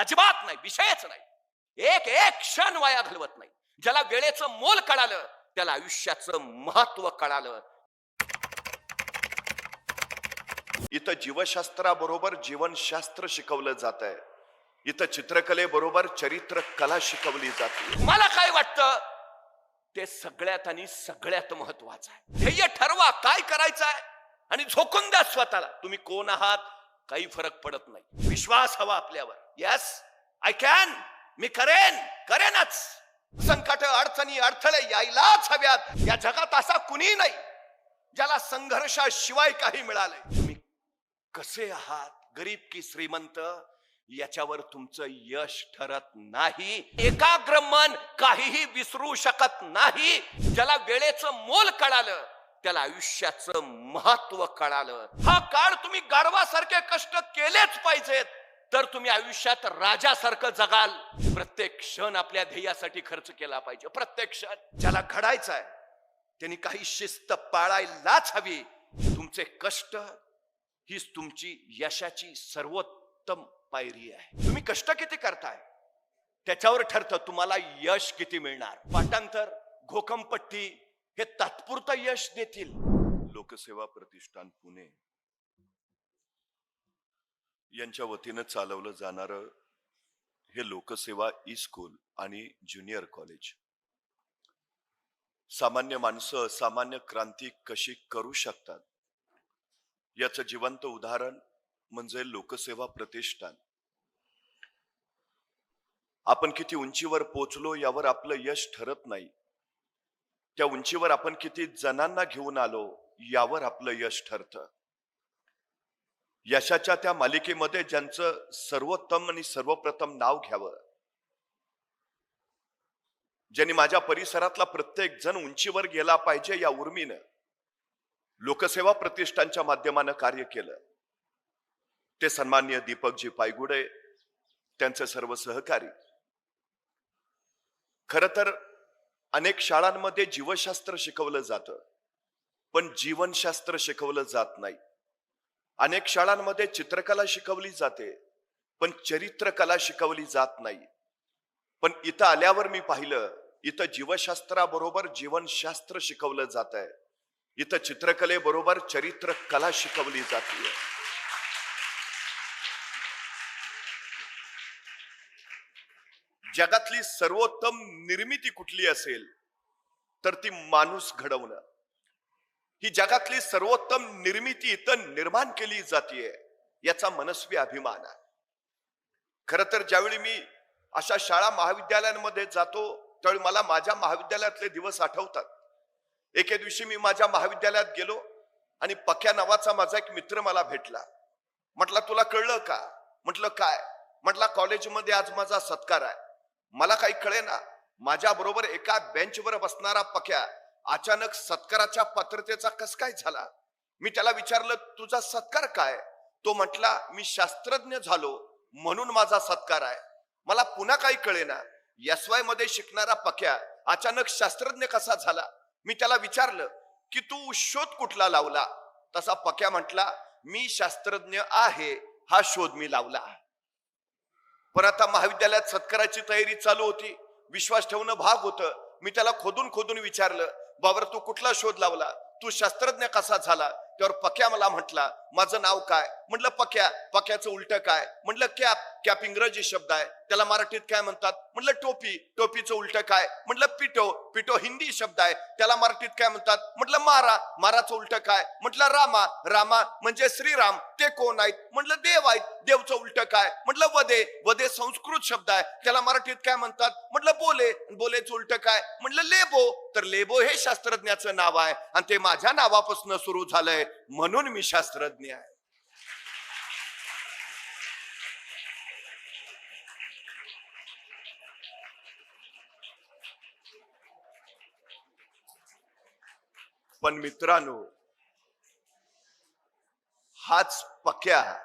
अजिबात नाही विषयच नाही. एक एक क्षण वाया घालवत नाही. ज्याला वेळेचं मोल कळालं त्याला आयुष्याचं महत्त्व कळालं. इथं जीवशास्त्राबरोबर जीवनशास्त्र शिकवलं जात आहे इथं चित्रकलेबरोबर चरित्र कला शिकवली जाते. तुम्हाला काय वाटतं? ते सगळ्यात आणि सगळ्यात महत्वाचं आहे. ध्येय ठरवा काय करायचं आहे आणि झोकून द्या स्वतःला. तुम्ही कोण आहात? काही फरक पडत नाही. विश्वास हवा आपल्यावर. यस आय कॅन मी करेन. करेनच. संकट अडचणी अडथळे यायलाच हव्यात. या जगात असा कुणी नाही ज्याला संघर्षाशिवाय काही मिळालंय. तुम्ही कसे आहात? गरीब की श्रीमंत याच्यावर तुमचं यश ठरत नाही. एकाग्र मन काहीही विसरू शकत नाही. ज्याला वेळेचं मोल कळालं त्याला आयुष्याचं महत्त्व कळालं. हा काळ तुम्ही गारवासारखे कष्ट केलेच पाहिजेत. तर तुम्ही आयुष्यात राजासारखं जगाल. प्रत्येक क्षण आपल्या ध्येयासाठी खर्च केला पाहिजे. प्रत्येक क्षण. ज्याला घडायचं आहे त्यांनी काही शिस्त पाळायलाच हवी. तुमचे कष्ट हीच तुमची यशाची सर्वोत्तम पायरी आहे. तुम्ही कष्ट किती करताय? त्याच्यावर ठरतं तुम्हाला यश किती मिळणार. पाठांतर घोकमपट्टी हे तात्पुरतं यश देतील. लोकसेवा प्रतिष्ठान पुणे. यांच्या वतीनं चालवलं जाणार हे लोकसेवा ई स्कूल आणि ज्युनियर कॉलेज सामान्य माणसं सामान्य क्रांती कशी करू शकतात? याचं जिवंत उदाहरण म्हणजे लोकसेवा प्रतिष्ठान. आपण किती उंचीवर पोचलो यावर आपलं यश ठरत नाही. त्या उंचीवर आपण किती जणांना घेऊन आलो यावर आपलं यश ठरतं. यशाच्या त्या मालिकेमध्ये ज्यांचं सर्वोत्तम आणि सर्वप्रथम नाव घ्यावं. ज्यांनी माझ्या परिसरातला प्रत्येक जण उंचीवर गेला पाहिजे या उर्मीनं लोकसेवा प्रतिष्ठानच्या माध्यमानं कार्य केलं. ते सन्मान्य दीपकजी पायगुडे त्यांचे सर्व सहकारी. खर तर अनेक शाळांमध्ये जीवशास्त्र शिकवलं जातं पण जीवनशास्त्र शिकवलं जात नाही. अनेक शाळांमध्ये चित्रकला शिकवली जाते पण चरित्रकला शिकवली जात नाही. पण इथं आल्यावर मी पाहिलं इथं जीवशास्त्राबरोबर जीवनशास्त्र शिकवलं जात आहे इथं चित्रकलेबरोबर चरित्र कला शिकवली जाते जगातली सर्वोत्तम निर्मिती कुठली असेल तर ती माणूस घडवणं. ही जगातली सर्वोत्तम निर्मिती इथं निर्माण केली जाते याचा मनस्वी अभिमान आहे. खर तर ज्यावेळी मी अशा शाळा महाविद्यालयांमध्ये जातो त्यावेळी मला माझ्या महाविद्यालयातले दिवस आठवतात. एके दिवशी मी माझ्या महाविद्यालयात गेलो आणि पक्या नावाचा माझा एक मित्र मला भेटला. म्हटला तुला कळलं का? म्हटलं काय? म्हटला कॉलेजमध्ये आज माझा सत्कार आहे. मला काही कळे ना माझ्या बरोबर एका बेंचवर बसणारा पक्या अचानक सत्काराच्या पात्रतेचा कस काय झाला? मी त्याला विचारलं तुझा सत्कार काय? तो म्हटला मी शास्त्रज्ञ झालो म्हणून माझा सत्कार आहे. मला पुन्हा काही कळेना. एस वायमध्ये शिकणारा पक्या अचानक शास्त्रज्ञ कसा झाला? मी त्याला विचारलं की तू शोध कुठला लावला? तसा पक्या म्हटला मी शास्त्रज्ञ आहे हा शोध मी लावला पण आता महाविद्यालयात सत्काराची तयारी चालू होती. विश्वास ठेवणं भाग होतं. मी त्याला खोदून खोदून विचारलं बाबर तू कुठला शोध लावला? तू शास्त्रज्ञ कसा झाला? त्यावर पक्या मला म्हटला माझं नाव काय? म्हटलं पक्या. पक्याचं उलट काय? म्हटलं कॅप. कॅप इंग्रजी शब्द आहे. त्याला मराठीत काय म्हणतात? म्हटलं टोपी. टोपीचं उलट काय? म्हटलं पिटो. पिटो हिंदी शब्द आहे. त्याला मराठीत काय म्हणतात? म्हटलं मारा. माराचं उलट काय? म्हटलं रामा. रामा म्हणजे श्रीराम. ते कोण आहेत? म्हटलं देव आहेत. देवचं उलट काय? म्हटलं वदे वदे संस्कृत शब्द आहे. त्याला मराठीत काय म्हणतात? म्हटलं बोले. बोलेचं उलट काय? म्हटलं लेबो. तर लेबो हे शास्त्रज्ञाचं नाव आहे. आणि ते माझ्या नावापासून सुरू झालंय. म्हणून मी शास्त्रज्ञ आहे. पण मित्रांनो हाच पक्या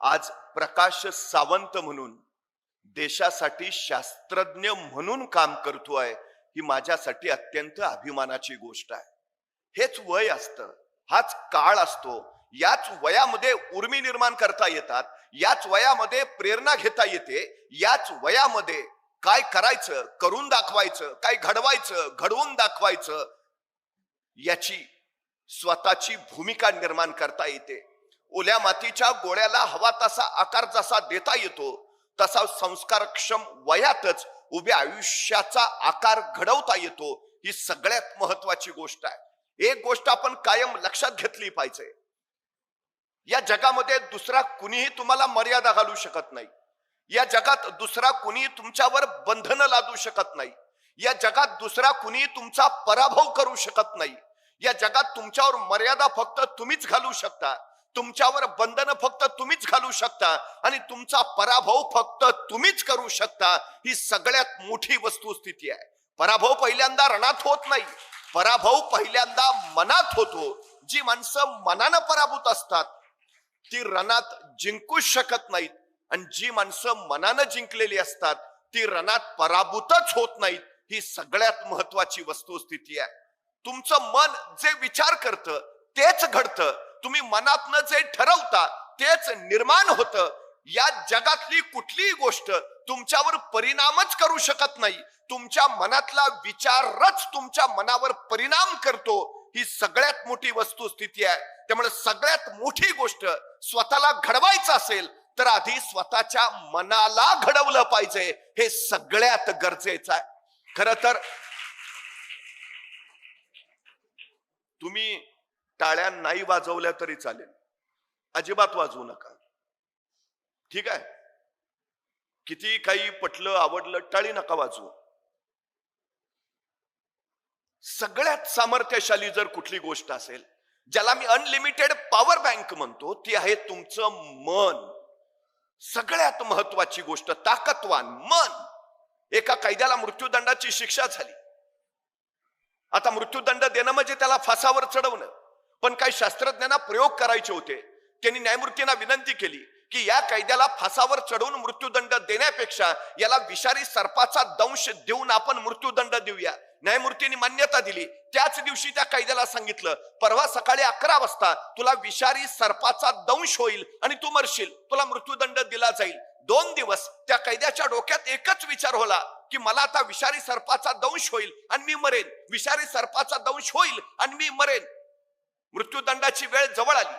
आज प्रकाश सावंत म्हणून देशासाठी शास्त्रज्ञ म्हणून काम करतोय ही माझ्यासाठी अत्यंत अभिमानाची गोष्ट आहे. हेच वय असतं हाच काळ असतो याच वयामध्ये उर्मी निर्माण करता येतात याच वयामध्ये प्रेरणा घेता येते याच वयामध्ये काय करायचं करून दाखवायचं काय घडवायचं घडवून दाखवायचं याची स्वतःची भूमिका निर्माण करता येते. ओल्या मातीच्या गोळ्याला हवा तसा आकार जसा देता येतो तसा संस्कारक्षम वयातच उभ्या आयुष्याचा आकार घडवता येतो ही सगळ्यात महत्वाची गोष्ट आहे. एक गोष्ट आपण कायम लक्षात घेतली पाहिजे. या जगामध्ये दुसरा कुणीही तुम्हाला मर्यादा घालू शकत नाही. या जगात दुसरा कुणी तुमच्यावर बंधन लादू शकत नाही. या जगात दुसरा कुणी तुमचा पराभव करू शकत नाही. या जगात तुमच्यावर मर्यादा फक्त तुम्हीच घालू शकता. तुमच्यावर बंधनं फक्त तुम्हीच घालू शकता. आणि तुमचा पराभव फक्त तुम्हीच करू शकता. ही सगळ्यात मोठी वस्तुस्थिती आहे. पराभव पहिल्यांदा रणात होत नाही. पराभव पहिल्यांदा मनात होतो. जी माणसं मनानं पराभूत असतात ती रणात जिंकूच शकत नाहीत. आणि जी माणसं मनानं जिंकलेली असतात ती रणात पराभूतच होत नाहीत. ही सगळ्यात महत्वाची वस्तुस्थिती आहे. तुमचं मन जे विचार करतं तेच घडतं. तुम्ही मनातनं जे ठरवता तेच निर्माण होतं. या जगातली कुठलीही गोष्ट तुमच्यावर परिणामच करू शकत नाही. तुमच्या मनातला विचारच तुमच्या मनावर परिणाम करतो. ही सगळ्यात मोठी वस्तुस्थिती आहे. त्यामुळे सगळ्यात मोठी गोष्ट स्वतःला घडवायचं असेल तर आधी स्वतःच्या मनाला घडवलं पाहिजे. हे सगळ्यात गरजेचं आहे. खर तर तुम्ही टाळ्या नाही वाजवल्या तरी चालेल. अजिबात वाजवू नका. ठीक आहे? किती काही पटलं आवडलं टाळी नका वाजवू. सगळ्यात सामर्थ्यशाली जर कुठली गोष्ट असेल ज्याला मी अनलिमिटेड पॉवर बँक म्हणतो ती आहे तुमचं मन. सगळ्यात महत्वाची गोष्ट ताकदवान मन. एका कैद्याला मृत्यूदंडाची शिक्षा झाली. आता मृत्यूदंड देणं म्हणजे त्याला फासावर चढवणं. पण काही शास्त्रज्ञांना प्रयोग करायचे होते. त्यांनी न्यायमूर्तींना विनंती केली की या कैद्याला फासावर चढवून मृत्यूदंड देण्यापेक्षा याला विषारी सर्पाचा दंश देऊन आपण मृत्यूदंड देऊया. न्यायमूर्तींनी मान्यता दिली. त्याच दिवशी त्या कैद्याला सांगितलं परवा सकाळी अकरा वाजता तुला विषारी सर्पाचा दंश होईल आणि तू मरशील. तुला मृत्यूदंड दिला जाईल. दोन दिवस त्या कैद्याच्या डोक्यात एकच विचार होला. की मला आता विषारी सर्पाचा दंश होईल आणि मी मरेन. विषारी सर्पाचा दंश होईल आणि मी मरेन. मृत्यूदंडाची वेळ जवळ आली.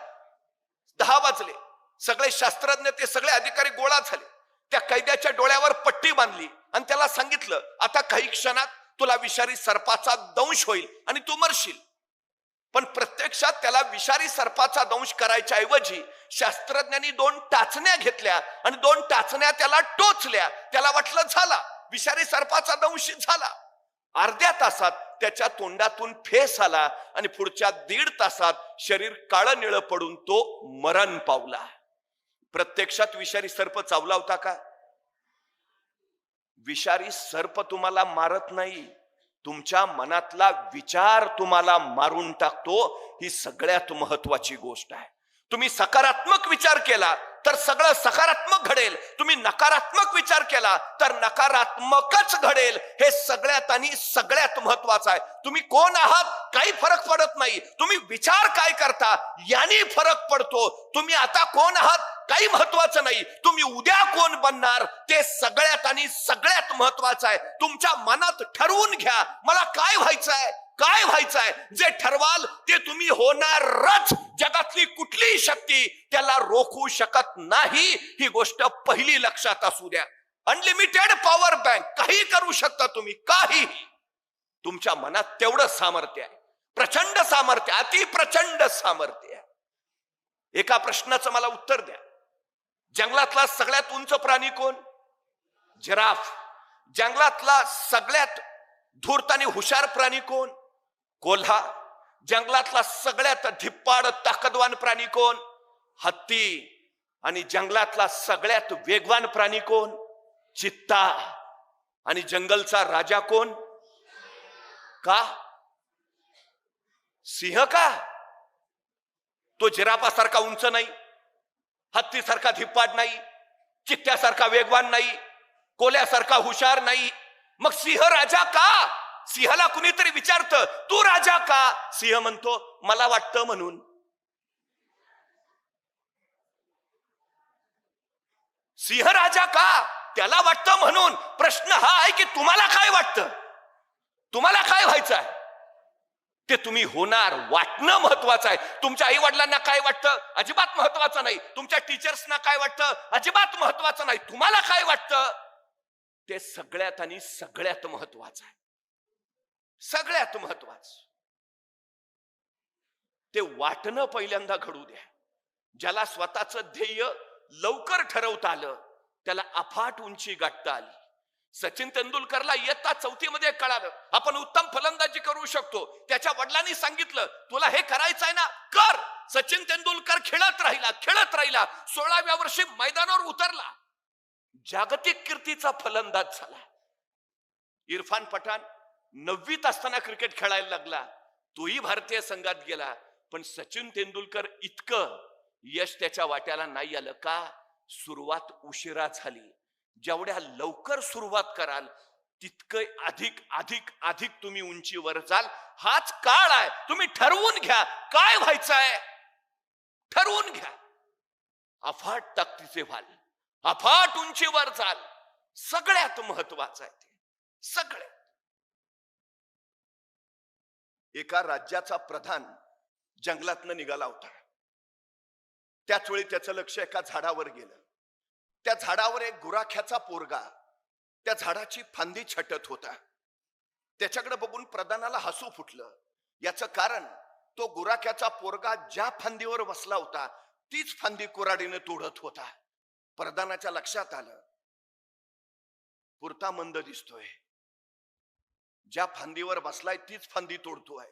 दहा वाजले. सगळे शास्त्रज्ञ ते सगळे अधिकारी गोळा झाले. त्या कैद्याच्या डोळ्यावर पट्टी बांधली आणि त्याला सांगितलं आता काही क्षणात तुला विषारी सर्पाचा दंश होईल आणि तू मरशील. पण प्रत्यक्षात त्याला विषारी सर्पाचा दंश करायच्या ऐवजी शास्त्रज्ञांनी दोन टाचण्या घेतल्या आणि दोन टाचण्या त्याला टोचल्या. त्याला वाटलं झाला. विषारी सर्पाचा दंश झाला. अर्ध्या तासात त्याच्या तोंडातून फेस आला आणि पुढच्या दीड तासात शरीर काळ निळ पडून तो मरण पावला. प्रत्यक्षात विषारी सर्प चावला होता का? विषारी सर्प तुम्हाला मारत नाही. तुमच्या मनातला विचार तुम्हाला मारून टाकतो. ही सगळ्यात महत्वाची गोष्ट आहे. तुम्ही सकारात्मक विचार केला तर सगळं सकारात्मक घडेल. तुम्ही नकारात्मक विचार केला तर नकारात्मकच घडेल. हे सगळ्यात आणि सगळ्यात महत्वाचं आहे. तुम्ही कोण आहात? काही फरक पडत नाही. तुम्ही विचार काय करता? याने फरक पडतो. तुम्ही आता कोण आहात? काही महत्वाचं नाही. तुम्ही उद्या कोण बनणार? ते सगळ्यात आणि सगळ्यात महत्वाचं आहे. तुमच्या मनात ठरवून घ्या. मला काय व्हायचं आहे काय व्हायचं आहे जे ठरवाल ते तुम्ही होणारच. जगातली कुठलीही शक्ती त्याला रोखू शकत नाही. ही गोष्ट पहिली लक्षात असू द्या. अनलिमिटेड पॉवर बँक काही करू शकता तुम्ही काही. तुमच्या मनात तेवढं सामर्थ्य आहे. प्रचंड सामर्थ्य अति प्रचंड सामर्थ्य आहे. एका प्रश्नाचं मला उत्तर द्या. जंगलातला सगळ्यात उंच प्राणी कोण? जिराफ. जंगलातला सगळ्यात धूर्त आणि हुशार प्राणी कोण? कोल्हा जंगलातला सगळ्यात धिप्पाड ताकदवान प्राणी कोण? हत्ती. आणि जंगलातला सगळ्यात वेगवान प्राणी कोण? चित्ता. आणि जंगलचा राजा कोण? का? सिंह का? तो जिरापासारखा उंच नाही. हत्तीसारखा धिप्पाड नाही. चित्त्यासारखा वेगवान नाही. कोल्यासारखा हुशार नाही. मग सिंह राजा का? सिंहाला कुणीतरी विचारतं तू राजा का? सिंह म्हणतो मला वाटतं म्हणून. सिंह राजा का? त्याला वाटतं म्हणून. प्रश्न हा आहे की तुम्हाला काय वाटतं? तुम्हाला काय व्हायचं आहे? ते तुम्ही होणार. वाटणं महत्वाचं आहे. तुमच्या आई वडिलांना काय वाटतं? अजिबात महत्वाचं नाही. तुमच्या टीचर्सना काय वाटतं? अजिबात महत्वाचं नाही. तुम्हाला काय वाटतं? ते सगळ्यात आणि सगळ्यात महत्वाचं आहे. सगळ्यात महत्वाचं. ते वाटणं पहिल्यांदा घडू द्या. ज्याला स्वतःचं ध्येय लवकर ठरवता आलं त्याला अफाट उंची गाठता आली. सचिन तेंडुलकरला इयत्ता चौथीमध्ये कळालं आपण उत्तम फलंदाजी करू शकतो. त्याच्या वडिलांनी सांगितलं तुला हे करायचं आहे ना कर. सचिन तेंडुलकर खेळत राहिला खेळत राहिला. सोळाव्या वर्षी मैदानावर उतरला. जागतिक कीर्तीचा फलंदाज झाला. इरफान पठाण नववीत असताना क्रिकेट खेळायला लागला. तोही भारतीय संघात गेला. पण सचिन तेंडुलकर इतकं यश त्याच्या वाट्याला नाही आलं का? सुरुवात उशिरा झाली. जेवढ्या लवकर सुरुवात कराल तितकं अधिक अधिक अधिक तुम्ही उंचीवर जाल. हाच काळ आहे. तुम्ही ठरवून घ्या. काय व्हायचं आहे ठरवून घ्या. अफाट ताकदीचे व्हाल. अफाट उंचीवर जाल. सगळ्यात महत्वाचं आहे ते. सगळ्यात. एका राज्याचा प्रधान जंगलातनं निघाला होता. त्याच वेळी त्याचं लक्ष एका झाडावर गेलं. त्या झाडावर एक गुराख्याचा पोरगा त्या झाडाची फांदी छटत होता. त्याच्याकडे बघून प्रधानाला हसू फुटलं. याचं कारण तो गुराख्याचा पोरगा ज्या फांदीवर बसला होता तीच फांदी कुराडीने तोडत होता. प्रधानाच्या लक्षात आलं. पुरता मंद दिसतोय. ज्या फांदीवर बसलाय तीच फांदी तोडतोय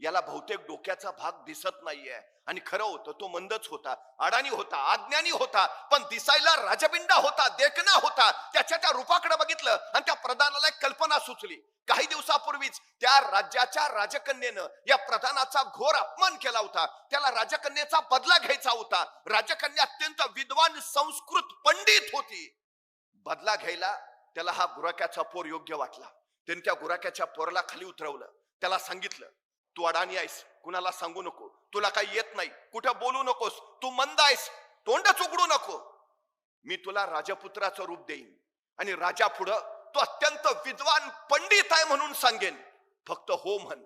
याला बहुतेक डोक्याचा भाग दिसत नाहीये. आणि खरं होतं तो मंदच होता. अडाणी होता अज्ञानी होता पण दिसायला राजबिंडा होता देखना होता. त्याच्या त्या रूपाकडे बघितलं आणि त्या प्रधानाला एक कल्पना सुचली. काही दिवसापूर्वीच त्या राज्याच्या राजकन्येनं या प्रधानाचा घोर अपमान केला होता. त्याला राजकन्येचा बदला घ्यायचा होता. राजकन्या अत्यंत विद्वान संस्कृत पंडित होती. बदला घ्यायला त्याला हा गुराक्याचा पोर योग्य वाटला. त्यांनी त्या गुराक्याच्या पोराला खाली उतरवलं. त्याला सांगितलं तू अडाणी आहेस कुणाला सांगू नको. तुला काही येत नाही. कुठं बोलू नकोस. तू मंद आहेस. तोंडच उघडू नको. मी तुला राजपुत्राचं रूप देईन. आणि राजा पुढं तू अत्यंत विद्वान पंडित आहे म्हणून सांगेन. फक्त हो म्हण.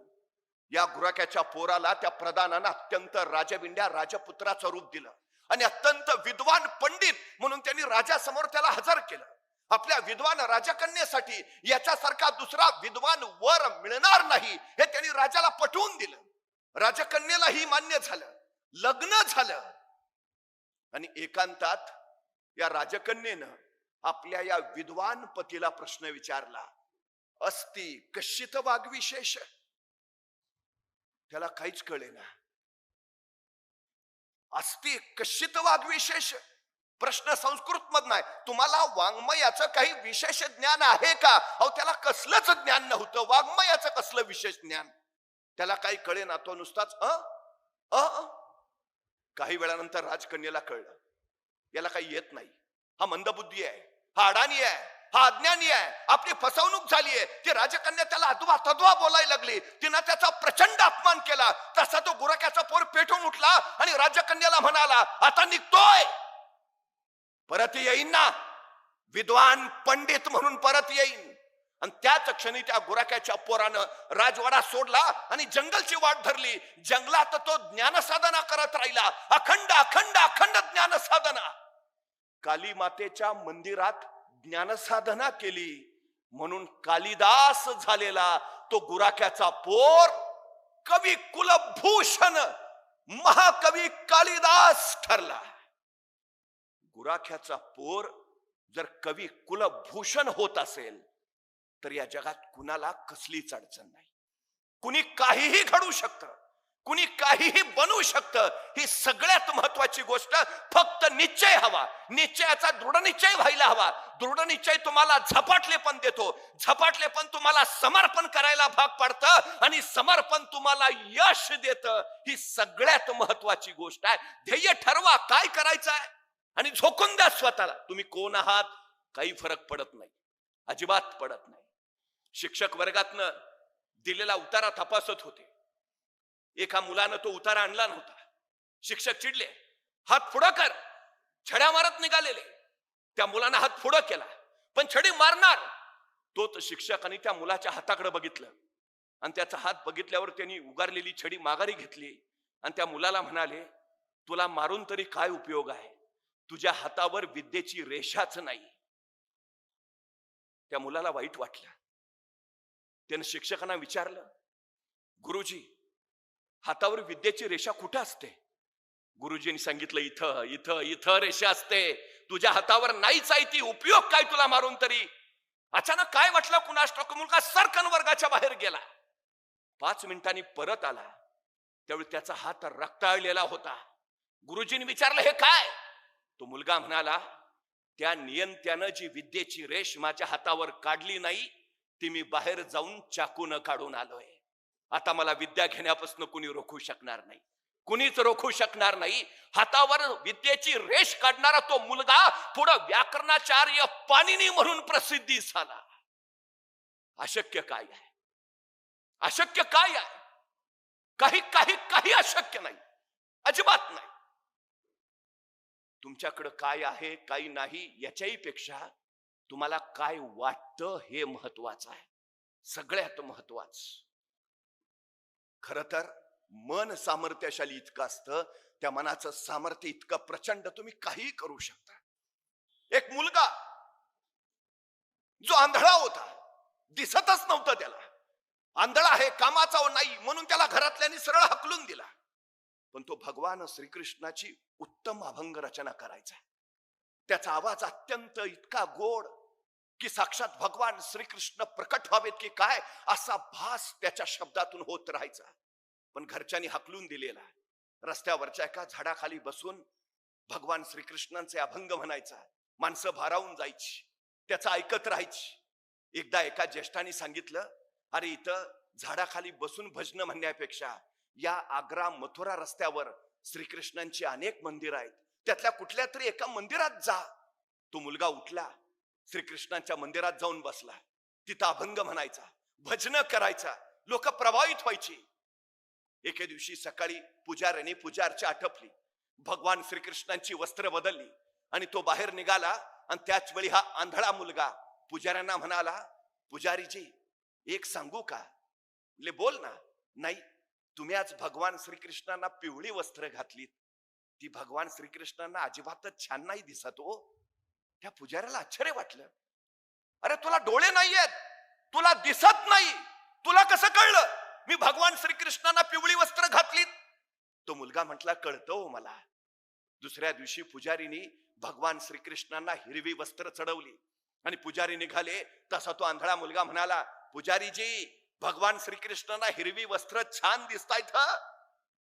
या गुराक्याच्या पोराला त्या प्रधानानं अत्यंत राजबिंड्या राजपुत्राचं रूप दिलं. आणि अत्यंत विद्वान पंडित म्हणून त्यांनी राजासमोर त्याला हजर केलं. आपल्या विद्वान राजकन्येसाठी याच्यासारखा दुसरा विद्वान वर मिळणार नाही हे त्यांनी राजाला पटवून दिलं. राजकन्येलाही मान्य झालं लग्न झालं. आणि एकांतात या राजकन्येनं आपल्या या विद्वान पतीला प्रश्न विचारला अस्ति कश्चित वाघविशेष त्याला काहीच कळेना. अस्ति कश्चित वाघविशेष प्रश्न संस्कृत मधन आहे. तुम्हाला वाङ्मयाचं काही विशेष ज्ञान आहे का? अहो त्याला कसलंच ज्ञान नव्हतं. वाङ्मयाचं कसलं विशेष ज्ञान? त्याला काही कळे ना तो नुसताच अ? अ? काही वेळानंतर राजकन्याला कळलं. याला काही येत नाही. हा मंदबुद्धी आहे. हा अडाणी आहे. हा अज्ञानी आहे. आपली फसवणूक झाली आहे. ती राजकन्या त्याला अधवा तद्वा बोलायला लागली. तिनं त्याचा प्रचंड अपमान केला. तसा तो गुरक्याचा पोर पेटून उठला आणि राजकन्याला म्हणाला आता निघतोय. परत येईन ना. विद्वान पंडित म्हणून परत येईन. आणि त्याच क्षणी त्या गुराख्याच्या पोरानं राजवाडा सोडला आणि जंगलची वाट धरली. जंगलात तो ज्ञानसाधना करत राहिला. अखंड अखंड अखंड ज्ञानसाधना. काली मातेच्या मंदिरात ज्ञानसाधना केली. म्हणून कालिदास झालेला तो गुराक्याचा पोर कवी कुलभूषण महाकवी कालिदास ठरला. गुराख्याचा पोर जर कवी कुलभूषण होत असेल तर या जगात कुणाला कसलीच अडचण नाही. कुणी काहीही घडू शकतं कुणी काहीही बनवू शकतं ही सगळ्यात महत्वाची गोष्ट फक्त निश्चय हवा. निश्चयाचा दृढ निश्चय व्हायला हवा. दृढ निश्चय तुम्हाला झपाटले पण देतो. झपाटले पण तुम्हाला समर्पण करायला भाग पाडतं आणि समर्पण तुम्हाला यश देतं. ही सगळ्यात महत्वाची गोष्ट आहे. ध्येय ठरवा. काय करायचं आहे आणि झोकून द्या स्वतःला. तुम्ही कोण आहात? काही फरक पडत नाही. अजिबात पडत नाही. शिक्षक वर्गातनं दिलेला उतारा तपासत होते. एका मुलानं तो उतारा आणला नव्हता. शिक्षक चिडले. हात पुढं कर. छड्या मारत निघालेले. त्या मुलानं हात पुढं केला. पण छडी मारणार. तो तर शिक्षकाने त्या मुलाच्या हाताकडे बघितलं. आणि त्याचा हात बघितल्यावर त्यांनी उगारलेली छडी माघारी घेतली. आणि त्या मुलाला म्हणाले तुला मारून तरी काय उपयोग आहे? तुझ्या हातावर विद्येची रेषाच नाही. त्या मुलाला वाईट वाटलं. त्यानं शिक्षकांना विचारलं गुरुजी हातावर विद्येची रेषा कुठं असते? गुरुजींनी सांगितलं इथं इथं इथं रेषा असते. तुझ्या हातावर नाहीच आहे ती. उपयोग काय तुला मारून तरी? अचानक काय वाटलं कुणास? ठाऊक मुलगा सरकन वर्गाच्या बाहेर गेला. पाच मिनिटांनी परत आला. त्यावेळी त्याचा हात रक्ताळलेला होता. गुरुजींनी विचारलं हे काय? तो मुलगा म्हणाला त्या नियंत्यानं जी विद्येची रेष माझ्या हातावर काढली नाही ती मी बाहेर जाऊन चाकून काढून आलोय. आता मला विद्या घेण्यापासून कुणी रोखू शकणार नाही. कुणीच रोखू शकणार नाही. हातावर विद्येची रेष काढणारा तो मुलगा पुढं व्याकरणाचार्य पाणिनी म्हणून प्रसिद्धी झाला. अशक्य काय आहे? अशक्य काय आहे? काही काही काही अशक्य नाही. अजिबात नाही. तुमच्याकडं काय आहे काही नाही याच्याही पेक्षा तुम्हाला काय वाटतं हे महत्वाचं आहे. सगळ्यात महत्वाचं खर तर मन सामर्थ्यशाली इतकं असतं त्या मनाचं सामर्थ्य इतकं प्रचंड तुम्ही काहीही करू शकता. एक मुलगा जो आंधळा होता दिसतच नव्हतं त्याला. आंधळा आहे कामाचा नाही म्हणून त्याला घरातल्यानी सरळ हकलून दिला. पण तो भगवान श्रीकृष्णाची उत्तम अभंग रचना करायचा. त्याचा आवाज अत्यंत इतका गोड की साक्षात भगवान श्रीकृष्ण प्रकट व्हावेत की काय असा भास त्याच्या शब्दातून होत राहायचा. पण घरच्यांनी हकलून दिलेला. रस्त्यावरच्या एका झाडाखाली बसून भगवान श्रीकृष्णांचे अभंग म्हणायचा. माणसं भारावून जायची. त्याचं ऐकत राहायची. एकदा एका ज्येष्ठाने सांगितलं अरे इथं झाडाखाली बसून भजन म्हणण्यापेक्षा या आग्रा मथुरा रस्त्यावर श्रीकृष्णांची अनेक मंदिर आहेत. त्यातल्या कुठल्या तरी एका मंदिरात जा. तो मुलगा उठला श्रीकृष्णांच्या मंदिरात जाऊन बसला. तिथं अभंग म्हणायचा भजन करायचा लोक प्रभावित व्हायची. एके दिवशी सकाळी पुजाऱ्याने पूजा आटपली. भगवान श्रीकृष्णांची वस्त्र बदलली आणि तो बाहेर निघाला आणि त्याच वेळी हा आंधळा मुलगा पुजाऱ्यांना म्हणाला पुजारीजी एक सांगू का? ले बोल ना. नाही तुम्ही आज भगवान श्रीकृष्णांना पिवळी वस्त्र घातलीत. ती भगवान श्रीकृष्णांना अजिबातच छान नाही दिसत हो. त्या पुजाऱ्याला आश्चर्य वाटलं. अरे तुला डोळे नाहीयेत. तुला दिसत नाही. तुला कसं कळलं? मी भगवान श्रीकृष्णांना पिवळी वस्त्र घातलीत. तो मुलगा म्हटला कळतो हो मला. दुसऱ्या दिवशी पुजारीनी भगवान श्रीकृष्णांना हिरवी वस्त्र चढवली. आणि पुजारी निघाले. तसा तो आंधळा मुलगा म्हणाला पुजारीजी भगवान श्रीकृष्णांना हिरवी वस्त्र छान दिसतायत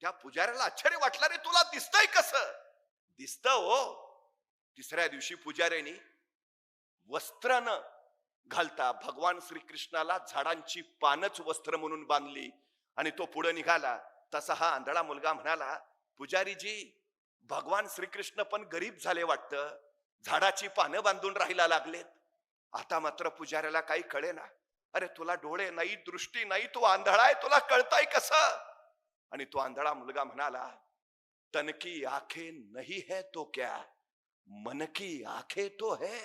त्या पुजाऱ्याला आश्चर्य वाटलं रे तुला दिसतंय कस? दिसत हो. तिसऱ्या दिवशी पुजाऱ्याने वस्त्र न घालता भगवान श्रीकृष्णाला झाडांची पानच वस्त्र म्हणून बांधली आणि तो पुढे निघाला. तसा हा आंधळा मुलगा म्हणाला पुजारीजी भगवान श्रीकृष्ण पण गरीब झाले वाटतं. झाडाची पानं बांधून राहायला लागलेत. आता मात्र पुजाऱ्याला काही कळेना. अरे तुला डोळे नाही दृष्टी नाही तू आंधळा आहे तुला कळताय कस? आणि तो आंधळा मुलगा म्हणाला तनकी आखे नाही है तो क्या? मन की आखे तो है.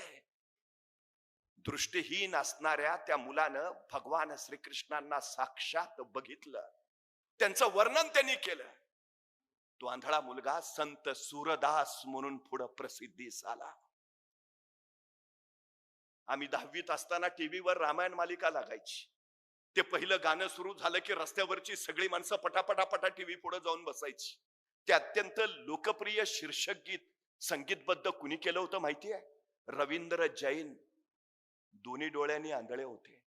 दृष्टीहीन असणाऱ्या त्या मुलानं भगवान श्रीकृष्णांना साक्षात बघितलं. त्यांचं वर्णन त्यांनी केलं. तो आंधळा मुलगा संत सूरदास म्हणून पुढं प्रसिद्धीस आला आम्ही दहावीत असताना टीव्हीवर रामायण मालिका लागायची. ते पहिलं गाणं सुरू झालं की रस्त्यावरची सगळी माणसं पटापटापटा टीव्ही पुढे जाऊन बसायची. ते अत्यंत लोकप्रिय शीर्षक गीत संगीतबद्ध कुणी केलं होतं माहिती आहे? रवींद्र जैन. दोन्ही डोळ्यांनी आंधळे होते.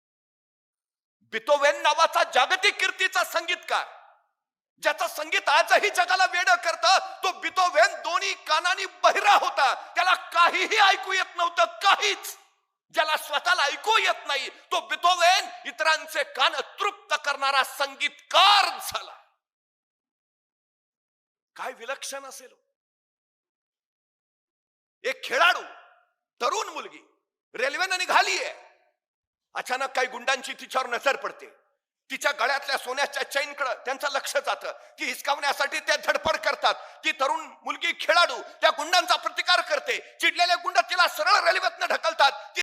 बितोवेन नावाचा जागतिक कीर्तीचा संगीतकार ज्याचं संगीत आजही जगाला वेड करत तो बितोवेन दोन्ही कानानी बहिरा होता. त्याला काहीही ऐकू येत नव्हतं काहीच. ज्याला स्वतःला ऐकू येत नाही तो बितोवेन. इतरांचे कान तृप्त करणारा संगीतकार झाला. काय विलक्षण असेल हो. एक खेळाडू तरुण मुलगी रेल्वेनं निघालीये. अचानक काही गुंडांची तिच्यावर नजर पडते. तिच्या गळ्यातल्या सोन्याच्या चैनकडे त्यांचं लक्ष जातं. ती हिसकावण्यासाठी त्या धडपड करतात. ती तरुण मुलगी खेळाडू त्या गुंडांचा प्रतिकार करते. चिडलेले गुंड तिला सरळ रेल्वेतनं ढकलतात.